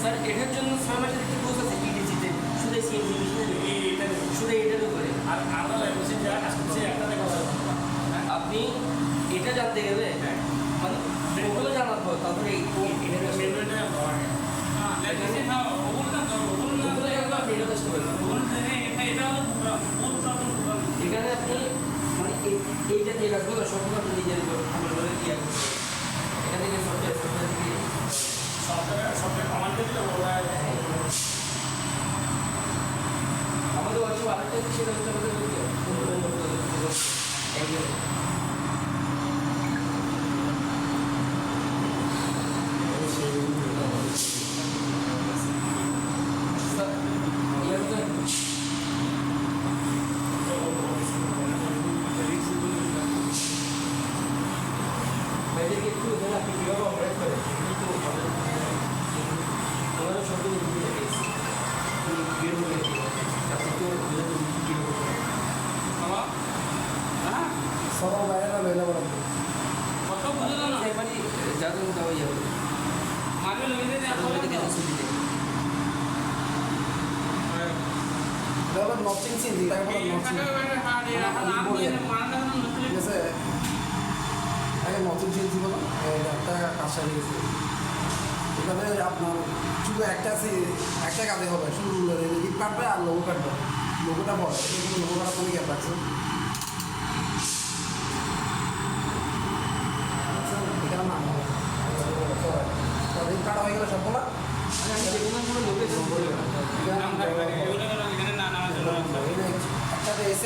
Sir এটার জন্য ছয় মাসের একটি কোর্স আছে টিডিসিতে শুধু সিএনসি মেশিনে এই এটা শুধু এটার উপরে আর আমরা ল্যাবরেটরি যারা কাজ করছে একটাতে কথা বলব। আপনি এটা জানতে গেলে মানে ওগুলো জানার পর তারপরে এই এটা এটা এখানে আপনি মানে এইটা যে কাজগুলো সবগুলো আপনি নিজের আমার করে দিয়ে এখান থেকে সফটওয়্যার সফটওয়্যার থেকে দিলে আমাদের হোয়াটসঅ্যাপ আরেকটা সেটা হচ্ছে আমাদের আপনি তো বুঝে কীভাবে সবার বাইরে না বেলা বলা মানে যাদের মতো হয়ে যাবে নচিং সিন নচিং সারিয়ে গেছে এখানে আপনার শুধু একটা একটা কাজে হবে শুধু রিপ কাটবে আর লোগো কাটবে। লোগোটা বড় এখানে লোগো কাটা কোনো গ্যাপ রাখছে কাটা হয়ে গেলে সবগুলো? একটাতে এস